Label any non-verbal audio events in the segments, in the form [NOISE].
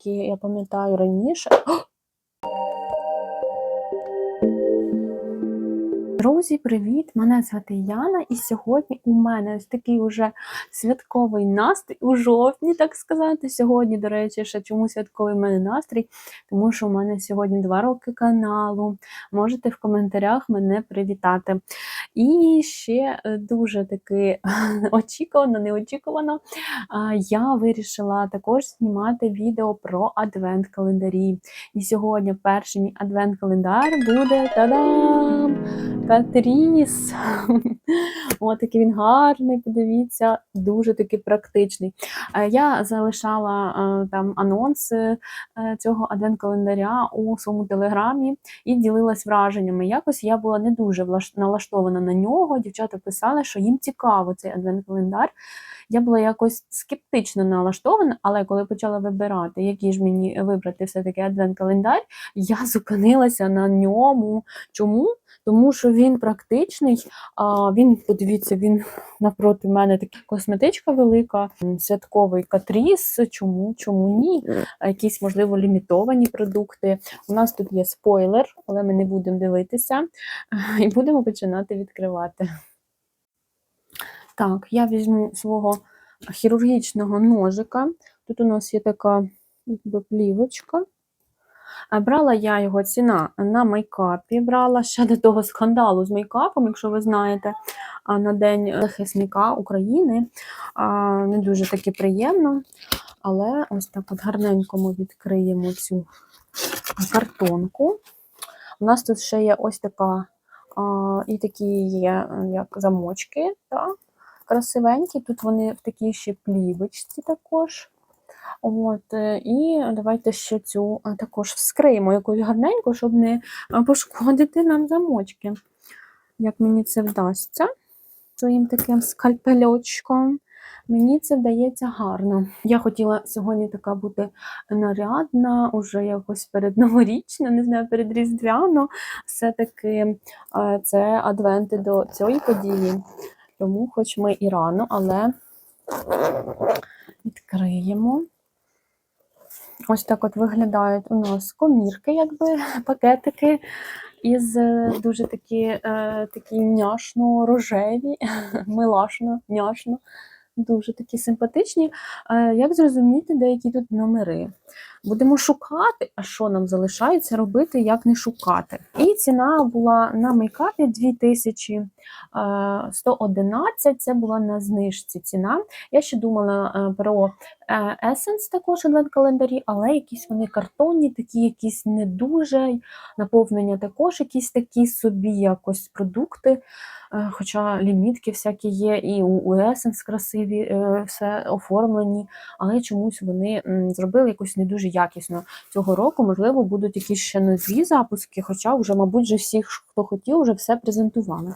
які я пам'ятаю раніше. Друзі, привіт! Мене звати Яна, і сьогодні у мене ось такий уже святковий настрій у жовтні, так сказати. Сьогодні, до речі, ще чому святковий мене настрій? Тому що у мене сьогодні два роки каналу. Можете в коментарях мене привітати. І ще е, дуже таки [LAUGHS] очікувано, неочікувано. Я вирішила також знімати відео про адвент-календарі. І сьогодні перший мій адвент-календар буде та-дам! Петріс. [LAUGHS] О, такий він гарний, подивіться, дуже таки практичний. Е, Я залишала е, там анонс е, цього адвент-календаря у своєму телеграмі і ділилась враженнями. Якось я була не дуже налаштована на нього. Дівчата писали, що їм цікаво цей адвент-календар. Я була якось скептично налаштована, але коли почала вибирати, який ж мені вибрати все-таки адвент-календар, я зупинилася на ньому. Чому? Тому що він практичний, а він, подивіться, він навпроти мене така косметичка велика, святковий катріс. Чому? Чому ні? Якісь, можливо, лімітовані продукти. У нас тут є спойлер, але ми не будемо дивитися [LAUGHS] і будемо починати відкривати. Так, я візьму свого хірургічного ножика. Тут у нас є така плівочка. Брала я його ціна на мейкапі. Брала ще до того скандалу з мейкапом, якщо ви знаєте, на День захисника України. Не дуже таки приємно. Але ось так от гарненько ми відкриємо цю картонку. У нас тут ще є ось така, і такі є як замочки, так, красивенькі. Тут вони в такій ще плівочці також. От, е, і давайте ще цю е, також вскриємо якусь гарненьку, щоб не е, пошкодити нам замочки. Як мені це вдасться своїм таким скальпельочком. Мені це вдається гарно. Я хотіла сьогодні така бути нарядна, уже якось передноворічна, не знаю, передріздвяно. Все-таки це адвенти до цієї події. Тому, хоч ми і рано, але відкриємо. Ось так от виглядають у нас комірки, якби [LAUGHS] пакетики із е, дуже такі, е, такі няшно-рожеві, [LAUGHS] милашно, няшно, дуже такі симпатичні. Е, як зрозуміти, деякі тут номери? Будемо шукати, а що нам залишається робити, як не шукати. І ціна була на мейкапі 2111, це була на знижці ціна. Я ще думала е, про е, Essence також адвент-календарі, але якісь вони картонні, такі якісь не дуже, наповнення також якісь такі собі якось продукти. Е, Хоча лімітки всякі є, і у Essence красиві е, все оформлені, але чомусь вони зробили якось не дуже якісно цього року. Можливо, будуть якісь ще нові запуски, хоча вже, мабуть, вже всіх, хто хотів, вже все презентували.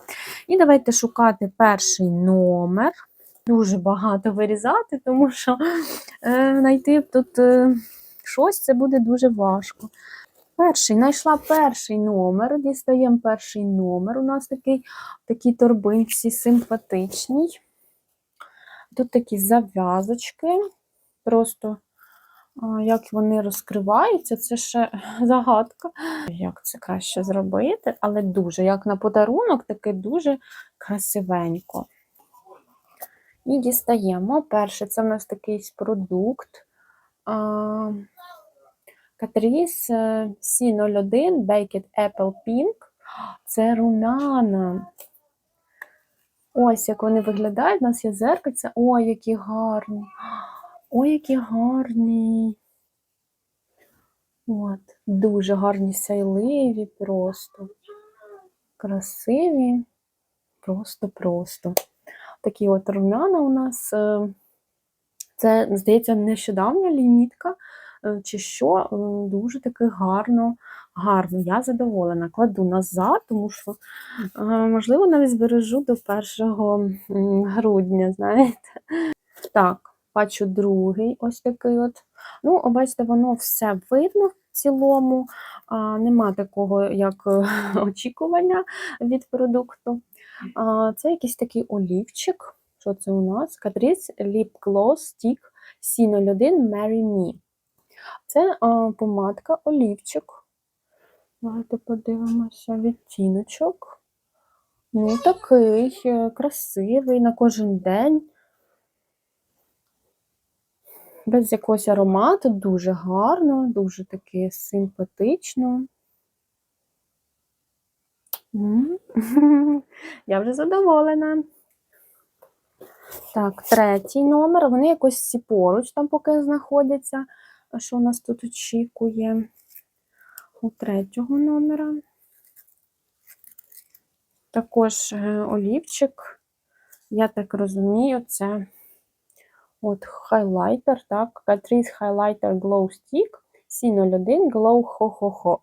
І давайте шукати перший номер. Дуже багато вирізати, тому що е, знайти тут е, щось це буде дуже важко. Перший, знайшла перший номер, дістаємо перший номер. У нас такий, такі торбинці симпатичній. Тут такі зав'язочки. Просто як вони розкриваються, це ще [LAUGHS] загадка. Як це краще зробити, але дуже, як на подарунок, таке дуже красивенько. І дістаємо. Перше, це в нас такий продукт. Catrice е, C01 Baked Apple Pink. Це румяна. Ось як вони виглядають. У нас є зеркальце. Ой, які гарні. Ой, які гарні. От, дуже гарні сяйливі просто. Красиві. Просто-просто. Такі от румяна у нас. е, Це, здається, нещодавня лімітка е, чи що, е, дуже таки гарно, гарно. Я задоволена. Кладу назад, тому що, можливо, навіть збережу до 1 грудня, знаєте. Так, бачу другий ось такий от. Ну, бачите, воно все видно в цілому. А, нема такого, як е, [LAUGHS] очікування від продукту. А, це якийсь такий олівчик. Що це у нас? Catrice Lip Gloss Stick C01 Marry Me. Це е, помадка олівчик. Давайте подивимося відтіночок. Ну, такий е, красивий на кожен день. Без якогось аромату, дуже гарно, дуже таки симпатично. [LAUGHS] Я вже задоволена. Так, третій номер. Вони якось всі поруч там поки знаходяться. Що у нас тут очікує? У третього номера. Також е, олівчик. Я так розумію, це от хайлайтер, так, Catrice Highlighter Glow Stick C01 Glow Хо-Хо-Хо.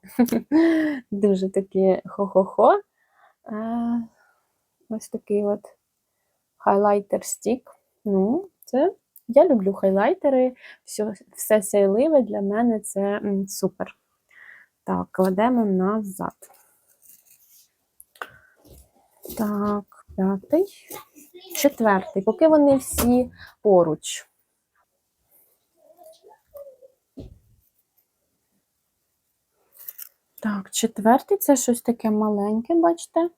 [LAUGHS] Дуже такі хо-хо-хо. Ось такий от хайлайтер стік. Ну, це я люблю хайлайтери, все, все сяйливе для мене це супер. Так, кладемо назад. Так, п'ятий. Четвертий. Поки вони всі поруч. Так, четвертий це щось таке маленьке, бачите?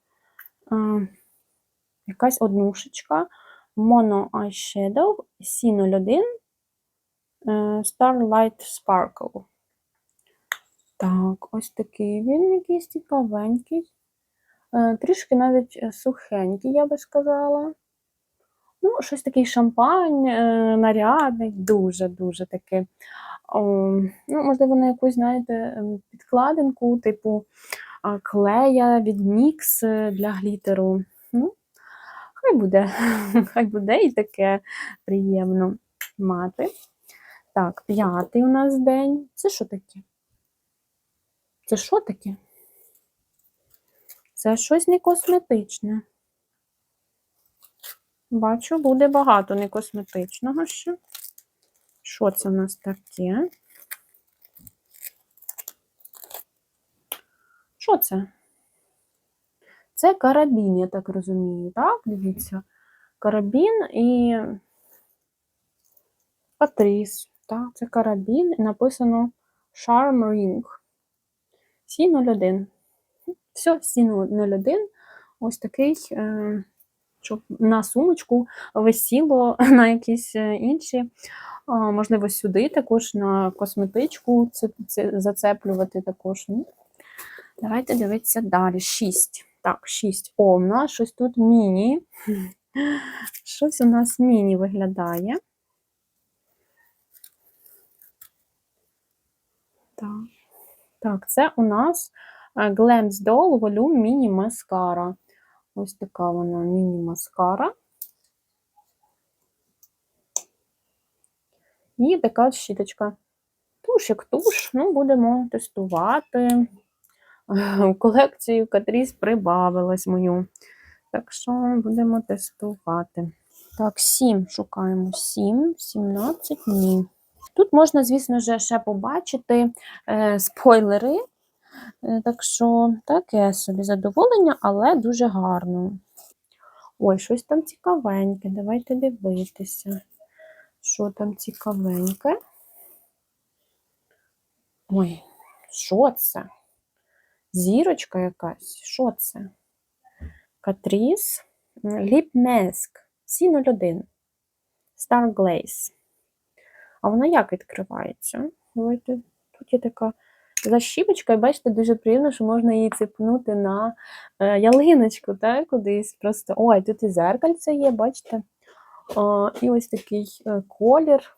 А, якась однушечка. Mono Eyeshadow C01 е, Starlight Sparkle. Так, ось такий він якийсь цікавенький. Е, Трішки навіть е, сухенький, я би сказала. Ну, щось такий шампань, е, нарядний, дуже-дуже такий. Ну, можливо, на якусь, знаєте, ем, підкладинку, типу клея від е, для глітеру. Ну, хай буде, [LAUGHS] хай буде і таке приємно мати. Так, п'ятий у нас день. Це що таке? Це що таке? Це щось не косметичне. Бачу, буде багато некосметичного ще. Що це у нас таке? Що це? Це карабін, я так розумію, так? Дивіться. Карабін і Патріс. Так, це карабін і написано Charm Ring. C01. Все, C01. Ось такий, е, щоб на сумочку висіло [LAUGHS] на якісь е, інші. Можливо, сюди також на косметичку це, це зацеплювати також. Ну, Давайте дивитися далі. 6. Так, 6. О, у нас щось тут міні. [LAUGHS] Щось у нас міні виглядає. Так, так це у нас Glam's Doll Volume Mini Mascara. Ось така вона міні-маскара. І така щіточка. Туш як туш, ну, будемо тестувати. Колекцію Катріс прибавилась мою. Так що будемо тестувати. Так, 7 шукаємо 7, 17 ні. Тут можна, звісно ж, ще побачити е, спойлери. Е, так що таке собі задоволення, але дуже гарно. Ой, щось там цікавеньке. Давайте дивитися, що там цікавеньке. Ой, що це? Зірочка якась? Що це? Катріс. Lip Mask C01. Star Glaze. А вона як відкривається? Давайте. Тут є така защіпочка, і бачите, дуже приємно, що можна її цепнути на е, ялиночку, так, кудись. Просто. Ой, тут і зеркальце є, бачите? О, і ось такий е, колір.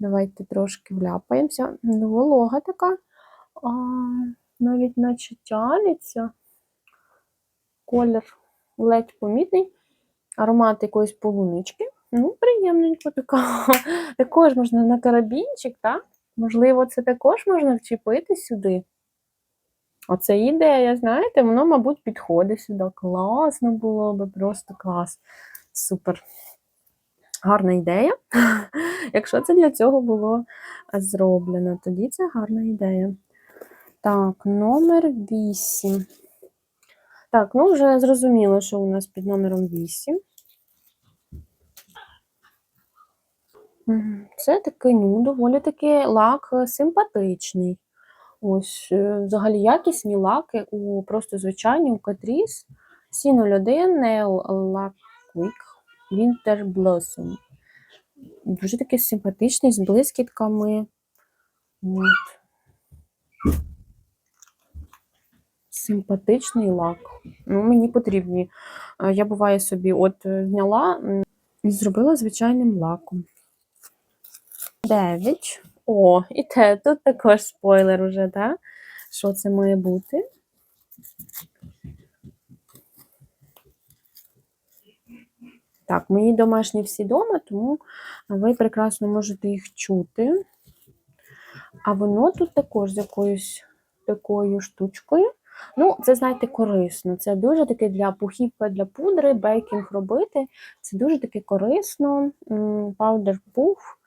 Давайте трошки вляпаємося. Ну, волога така. А, навіть наче тянеться. Колір ледь помітний. Аромат якоїсь полунички. Ну, приємненько така. [LAUGHS] Також можна на карабінчик, так? Можливо, це також можна вчепити сюди. Оце ідея, знаєте, воно, мабуть, підходить сюди. Класно було би, просто клас. Супер. Гарна ідея. [LAUGHS] Якщо це для цього було зроблено, тоді це гарна ідея. Так, номер 8. Так, ну вже зрозуміло, що у нас під номером 8. Це такий, ну, доволі таки лак е, симпатичний. Ось, е, взагалі якісні лаки у просто звичайні у Catrice C01 Nail Lac Quick Winter Blossom. Дуже такий симпатичний, з блискітками. От. Симпатичний лак. Ну, мені потрібні. Е, Я буває собі от зняла і зробила звичайним лаком. 9. О, і те, тут також спойлер уже, так? Що це має бути? Так, мої домашні всі вдома, тому ви прекрасно можете їх чути. А воно тут також з якоюсь такою штучкою. Ну, це, знаєте, корисно. Це дуже таке для пухівки, для пудри, бейкінг робити. Це дуже таке корисно. Паудер пуф.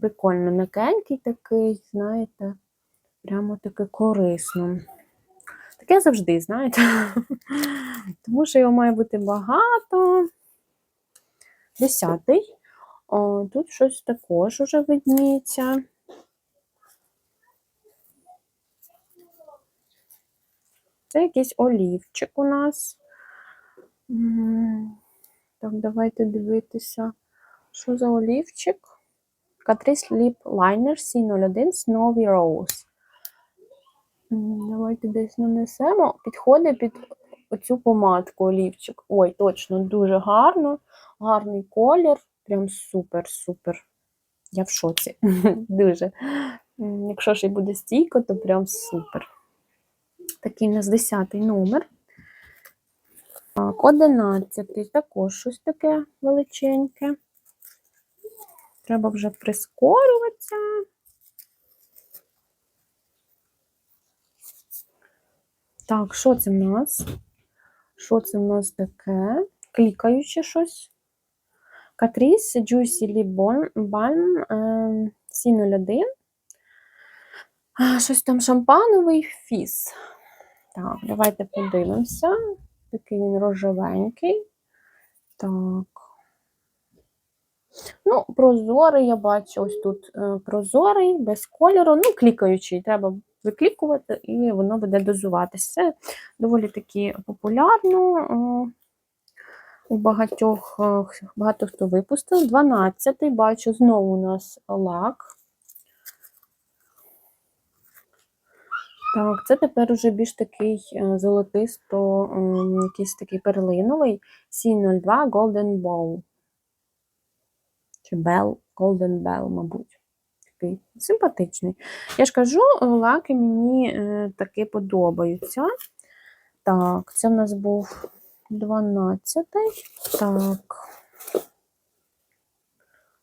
Прикольно, м'якенький такий, знаєте, прямо таке корисно. Таке завжди, знаєте. [LAUGHS] Тому що його має бути багато. Десятий. О, тут щось також уже видніється. Це якийсь олівчик у нас. Так, давайте дивитися. Що за олівчик? Catrice Lip Liner C01 Snowy Rose. Давайте десь нанесемо. Підходить під оцю помадку олівчик. Ой, точно, дуже гарно. Гарний колір. Прям супер-супер. Я в шоці. [LAUGHS] Дуже. Якщо ще й буде стійко, то прям супер. Такий у нас 10 номер. Так, 11 також щось таке величеньке. Треба вже прискорюватися. Так, що це в нас? Що це в нас таке? Клікаюче щось. Catrice Juicy Lip Balm, Balm е, C01. Щось там шампановий фіс. Так, давайте подивимося. Такий він рожевенький. Так. Ну, прозорий, я бачу, ось тут е, прозорий, без кольору. Ну, клікаючий. Треба виклікувати, і воно буде дозуватися. Це доволі таки популярно. е, У багатьох е, багато хто випустив. 12-й, бачу, знову у нас лак. Так, це тепер уже більш такий золотисто, якийсь такий перлиновий C02 Golden Bowl. Чи Bell, Golden Bell, мабуть. Такий симпатичний. Я ж кажу, е, лаки мені е, таки подобаються. Так, це в нас був 12-й. Так.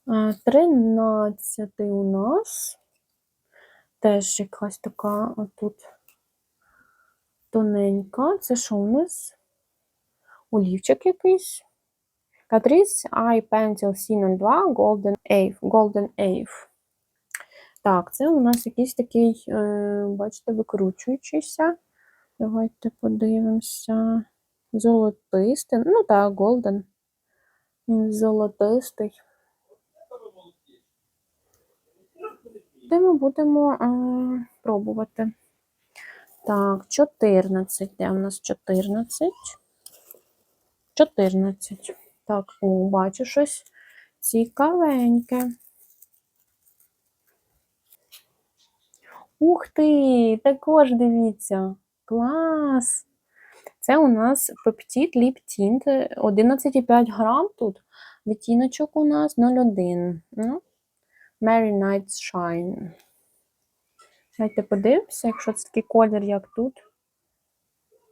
Е, 13-й у нас. Теж якась така тут тоненька. Це що у нас? Олівчик якийсь. Catrice Eye Pencil C02 Golden Ave. Golden Ave. Так, це у нас якийсь такий, е, бачите, викручуючийся. Давайте подивимося. Золотистий. Ну так, Golden. Він золотистий. Де ми будемо е, пробувати. Так, 14. Де у нас 14? 14. Так, о, бачу щось цікавеньке. Ух ти! Також дивіться. Клас! Це у нас Peptide Lip Tint 11,5 грам тут. Відтіночок у нас 0,1. Ну, Merry Night Shine. Давайте подивимося, якщо це такий колір, як тут.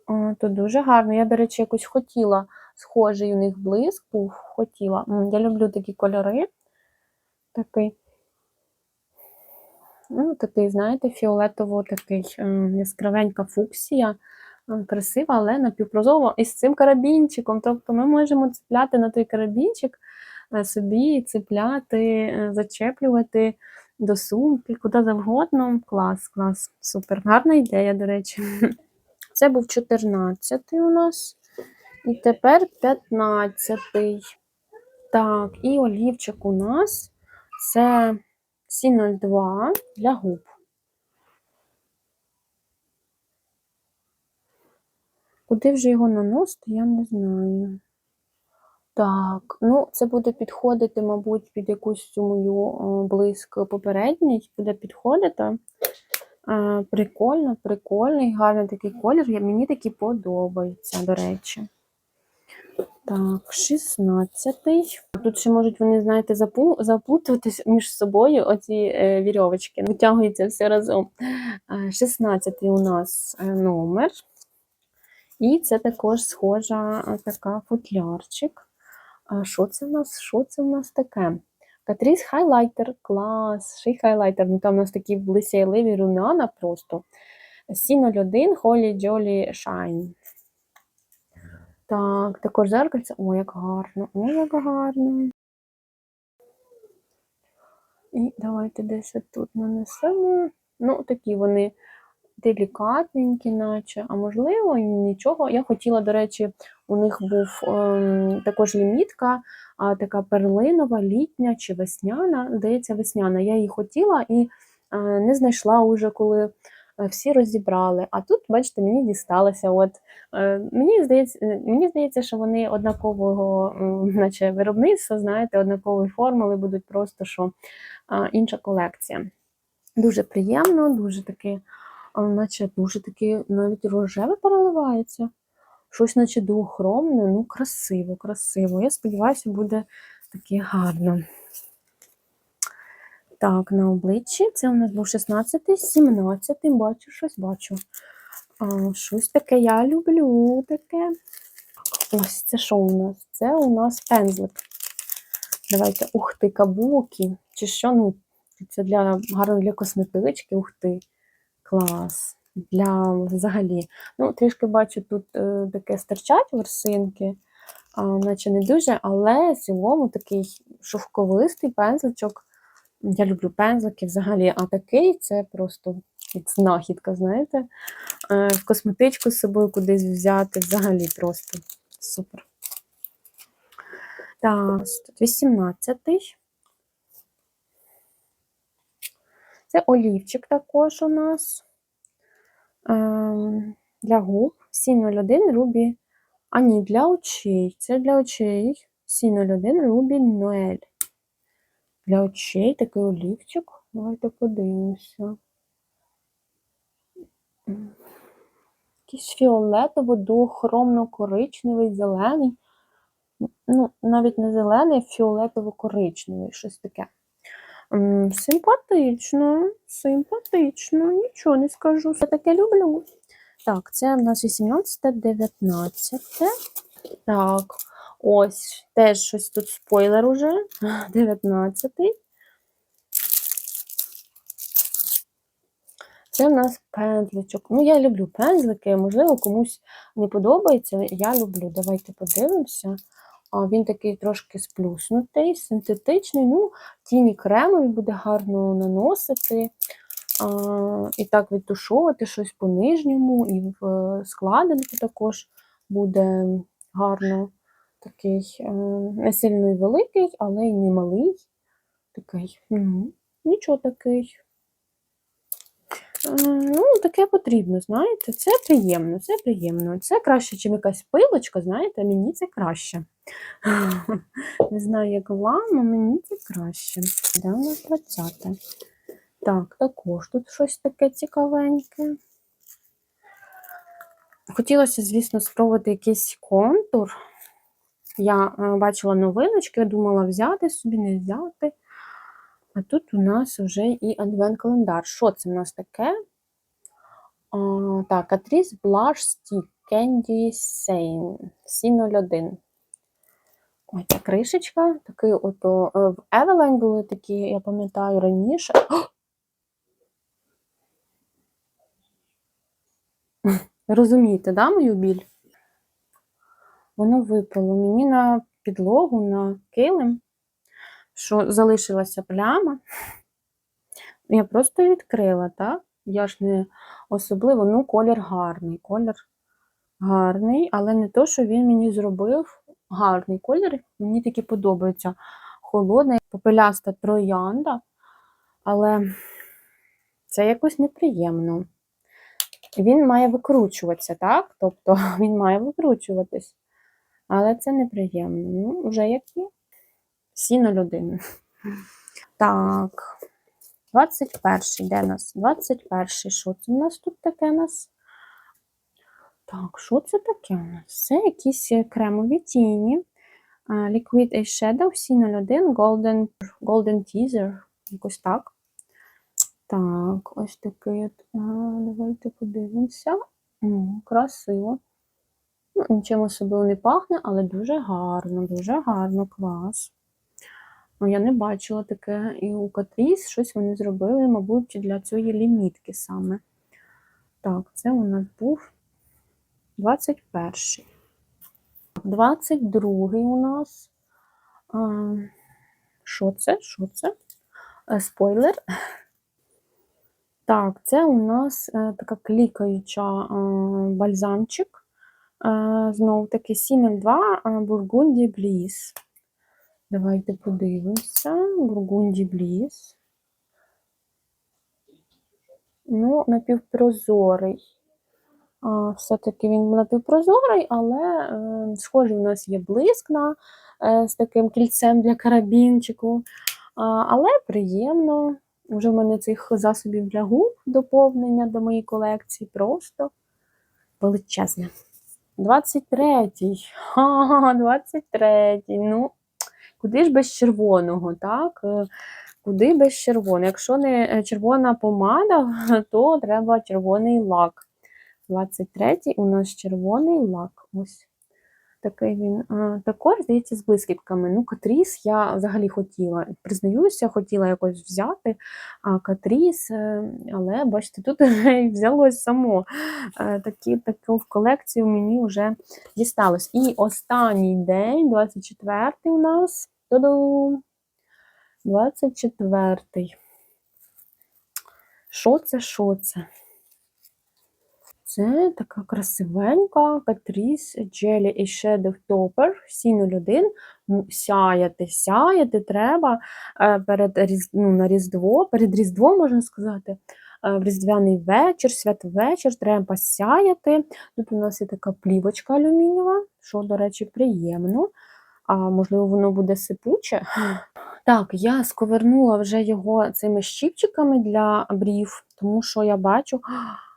О, то дуже гарно. Я, до речі, якось хотіла схожий у них блиск був. Хотіла. Я люблю такі кольори. Такий. Ну, такий, знаєте, фіолетово такий е, яскравенька фуксія. Е, Красива, але напівпрозова. І з цим карабінчиком. Тобто ми можемо цепляти на той карабінчик е, собі, цепляти, е, зачеплювати до сумки, куди завгодно. Клас, клас, супер. Гарна ідея, до речі. [LAUGHS] Це був 14 у нас. І тепер 15. Так, і олівчик у нас Це C02 для губ. Куди вже його наносити, я не знаю. Так, ну це буде підходити, мабуть, під якусь цю мою е, блиск попередній. Буде підходити. Е, Прикольно, прикольний, гарний такий колір. Мені такий подобається, до речі. Так, 16-й. Тут ще можуть вони, знаєте, запу... між собою оці е, вірьовочки. Витягується все разом. Е, 16-й у нас е, номер. І це також схожа е, така футлярчик. А що це в нас? Що це в нас таке? Катріс хайлайтер. Клас! Ще й хайлайтер. Ну там у нас такі блисяйливі румяна просто. C01 Holy Jolly Shine. Так, також зеркальце. О, як гарно, о, як гарно. І давайте десь тут нанесемо. Ну, такі вони делікатненькі, наче, а можливо, нічого. Я хотіла, до речі, у них був ем, також лімітка, а, така перлинова, літня чи весняна. Здається, весняна. Я її хотіла і е, не знайшла уже, коли всі розібрали. А тут, бачите, мені дісталося. От, е, мені, здається, е, мені здається, що вони однакового [LAUGHS] наче, виробництва, знаєте, однакової формули будуть просто що е, інша колекція. Дуже приємно, дуже таки, а, наче дуже таки навіть рожеве переливається. Щось, наче дуохромне, ну красиво, красиво. Я сподіваюся, буде таке гарно. Так, на обличчі це у нас був 16-й, 17-й, бачу, щось бачу. А, щось таке я люблю таке. Ось це що у нас? Це у нас пензлик. Давайте, ух ти, кабуки. Чи що? Ну, це для гарно для косметички, ух ти. Клас. Для взагалі. Ну, трішки бачу, тут е, таке стирчать ворсинки, а, наче не дуже, але в цілому такий шовковистий пензличок. Я люблю пензлики взагалі, а такий це просто знахідка, знаєте. Е, в косметичку з собою кудись взяти. Взагалі просто супер. Так, тут 18-й. Це олівчик також у нас. Ем, для губ. Сі01 Рубі. А ні, для очей. Це для очей. Сі01 Рубі Ноель. Для очей такий олівчик. Давайте подивимося. Якийсь фіолетово-дуохромно-коричневий, зелений. Ну, навіть не зелений, а фіолетово-коричневий, щось таке. Симпатично, симпатично, нічого не скажу. Я таке люблю. Так, це в нас 18, 19. Так, ось теж щось тут спойлер уже. [LAUGHS] 19. Це в нас пензличок. Ну, я люблю пензлики, можливо, комусь не подобається. Я люблю. Давайте подивимося. Він такий трошки сплюснутий, синтетичний. Ну, тіні кремові буде гарно наносити. І так відтушовувати щось по нижньому, і в е, складинку також буде гарно. Такий е, не сильно і великий, але й не малий. Такий, ну, нічого такий. Е, Ну, таке потрібно, знаєте, це приємно, це приємно. Це краще, ніж якась пилочка, знаєте, мені це краще. [LAUGHS] Не знаю, як вам, але мені це краще. Де у нас 20. Так, також тут щось таке цікавеньке. Хотілося, звісно, спробувати якийсь контур. Я е, бачила новиночки, думала взяти собі, не взяти. А тут у нас вже і адвент-календар. Що це в нас таке? А, так, Catrice Blush Stick Candy Sane C01. Ось ця кришечка. Такий ото, е, в Eveline були такі, я пам'ятаю, раніше. О! [LAUGHS] Розумієте, да, мою біль? Воно випало мені на підлогу, на килим, що залишилася пляма. [LAUGHS] Я просто відкрила, так? Я ж не особливо, ну, колір гарний. Колір гарний, але не то, що він мені зробив гарний колір. Мені таки подобається. холодна, попеляста троянда, але це якось неприємно. Він має викручуватися, так? Тобто [LAUGHS] він має викручуватись. Але це неприємно. Ну, вже як є. Всі на людину. Так. 21-й, де нас? 21-й. Що це у нас тут таке у нас? Так, що це таке у нас? Це якісь е, кремові тіні. Liquid Eyeshadow, всі 01, Golden, Golden Teaser. Якось так. Так, ось такий. Давайте подивимося. Красиво. Ну, нічим особливо не пахне, але дуже гарно, дуже гарно, клас. Ну, я не бачила таке і у Катріс щось вони зробили, мабуть, для цієї лімітки саме. Так, це у нас був 21-й. 22-й у нас. Що це? Що це? Е, Спойлер. Так, це у нас е, така клікаюча е, бальзамчик. Знову таки Сі02 Бургунді Бліс. Давайте подивимося. Бургунді Бліс. Ну, напівпрозорий. Все-таки він напівпрозорий, але е, схожий у нас є блиск на, е, з таким кільцем для карабінчику. Але приємно. Вже в мене цих засобів для губ доповнення до моєї колекції просто величезне. 23-й. Ха, 23-й. Ну, куди ж без червоного, так? Е, Куди без червоного? Якщо не е, червона помада, [LAUGHS] то треба червоний лак. 23-й у нас червоний лак. Ось такий він. Також, здається, з блискітками. Ну, Катріс я взагалі хотіла, признаюся, хотіла якось взяти Катріс, е, але бачите, тут [LAUGHS] взялось само. Е, Такі, таку в колекцію мені вже дісталось. І останній день, 24-й у нас. 24-й. Що це, що це? Це така красивенька Catrice Jelly Shadow Topper 701. Ну, сяяти, сяяти треба е, перед ну, на Різдво, перед Різдвом, можна сказати, е, в Різдвяний вечір, святвечір, треба сяяти. Тут у нас є така плівочка алюмінієва, що, до речі, приємно. А можливо, воно буде сипуче. [LAUGHS] Так, я сковернула вже його цими щіпчиками для брів, тому що я бачу.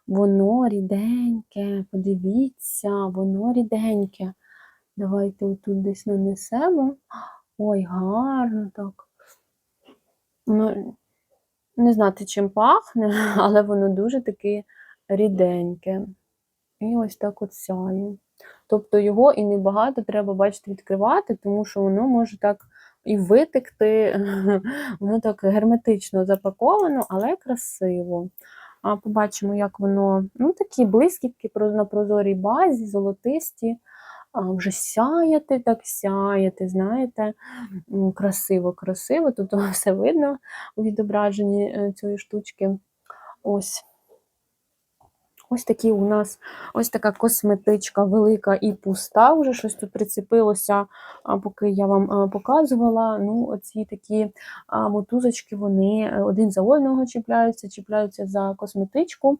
Воно ріденьке, подивіться, воно ріденьке. Давайте отут десь нанесемо. Ой, гарно так. Ну, Не знати, чим пахне, [LAUGHS] але воно дуже таке ріденьке. І ось так от сяє. Тобто його і небагато треба, бачити, відкривати, тому що воно може так і витекти, [LAUGHS] воно так герметично запаковано, але красиво. Побачимо, як воно, ну, такі блискітки на прозорій базі, золотисті, вже сяяти, так сяяти, знаєте, красиво-красиво. Тут [LAUGHS] все видно у відображенні е, цієї штучки. Ось. Ось такі у нас ось така косметичка велика і пуста. Вже щось тут прицепилося, поки я вам показувала. Ну, Оці такі мотузочки, вони один за одного чіпляються, чіпляються за косметичку.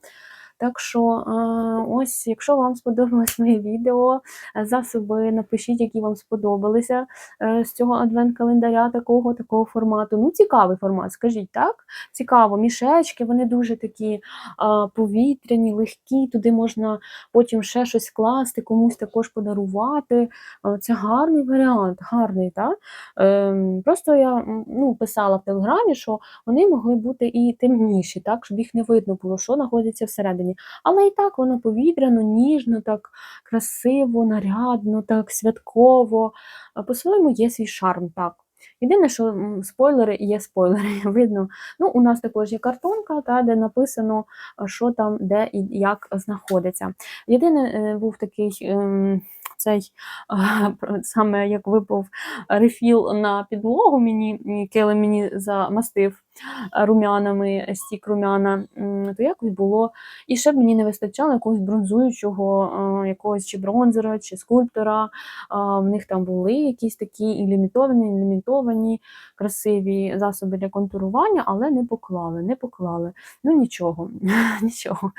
Так що, ось, якщо вам сподобалось моє відео, е, засоби напишіть, які вам сподобалися е, з цього адвент-календаря такого такого формату. Ну, цікавий формат, скажіть так? Цікаво, мішечки, вони дуже такі повітряні, легкі, туди можна потім ще щось класти, комусь також подарувати. Це гарний варіант, гарний, так? Просто я ну, писала в телеграмі, що вони могли бути і темніші, так, щоб їх не видно було, що знаходиться всередині Але і так воно повітряно, ніжно, так красиво, нарядно, так святково. По-своєму є свій шарм. так. Єдине, що спойлери є спойлери. [LAUGHS] Видно, ну, у нас також є картонка, та, де написано, що там, де і як знаходиться. Єдине, е, був такий ем, цей саме як випав рефіл на підлогу, мені і Келем мені замастив румянами, стік румяна, то якось було. І ще б мені не вистачало якогось бронзуючого, якогось чи бронзера, чи скульптора. В них там були якісь такі і лімітовані, і лімітовані красиві засоби для контурування, але не поклали, не поклали. Ну нічого, [LAUGHS] нічого.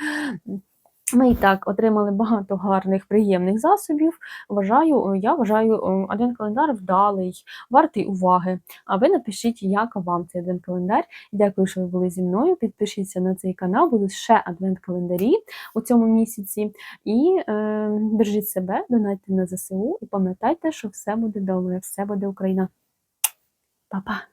Ми і так отримали багато гарних, приємних засобів. Вважаю, я вважаю е, адвент-календар вдалий, вартий уваги. А ви напишіть, як вам цей адвент-календар. Дякую, що ви були зі мною. Підпишіться на цей канал, будуть ще адвент-календарі у цьому місяці. І е, бережіть себе, донайте на ЗСУ і пам'ятайте, що все буде добре, все буде Україна. Па-па!